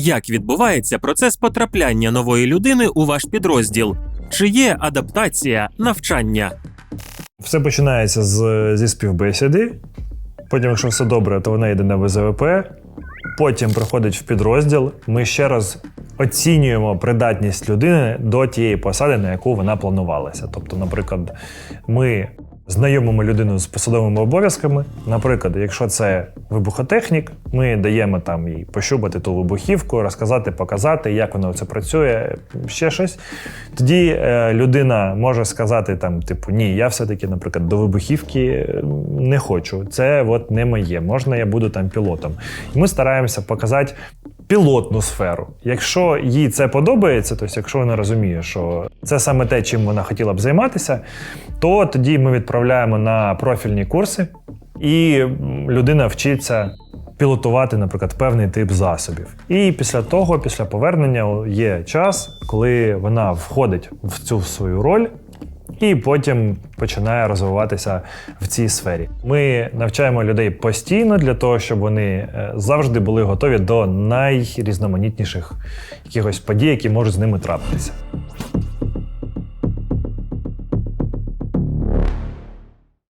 Як відбувається процес потрапляння нової людини у ваш підрозділ? Чи є адаптація, навчання? Все починається з, зі співбесіди. Потім, якщо все добре, то вона йде на ВЗВП. Потім приходить в підрозділ. Ми ще раз оцінюємо придатність людини до тієї посади, на яку вона планувалася. Тобто, наприклад, ми знайомимо людину з посадовими обов'язками. Наприклад, якщо це вибухотехнік, ми даємо там їй пощупати ту вибухівку, розказати, показати, як воно це працює, ще щось. Тоді е, людина може сказати там, типу, ні, я все-таки, наприклад, до вибухівки не хочу. Це от не моє. Можна я буду там пілотом. І ми стараємося показати. Пілотну сферу. Якщо їй це подобається, тобто якщо вона розуміє, що це саме те, чим вона хотіла б займатися, то тоді ми відправляємо на профільні курси, і людина вчиться пілотувати, наприклад, певний тип засобів. І після того, після повернення, є час, коли вона входить в цю свою роль. І потім починає розвиватися в цій сфері. Ми навчаємо людей постійно для того, щоб вони е, завжди були готові до найрізноманітніших якихось подій, які можуть з ними трапитися.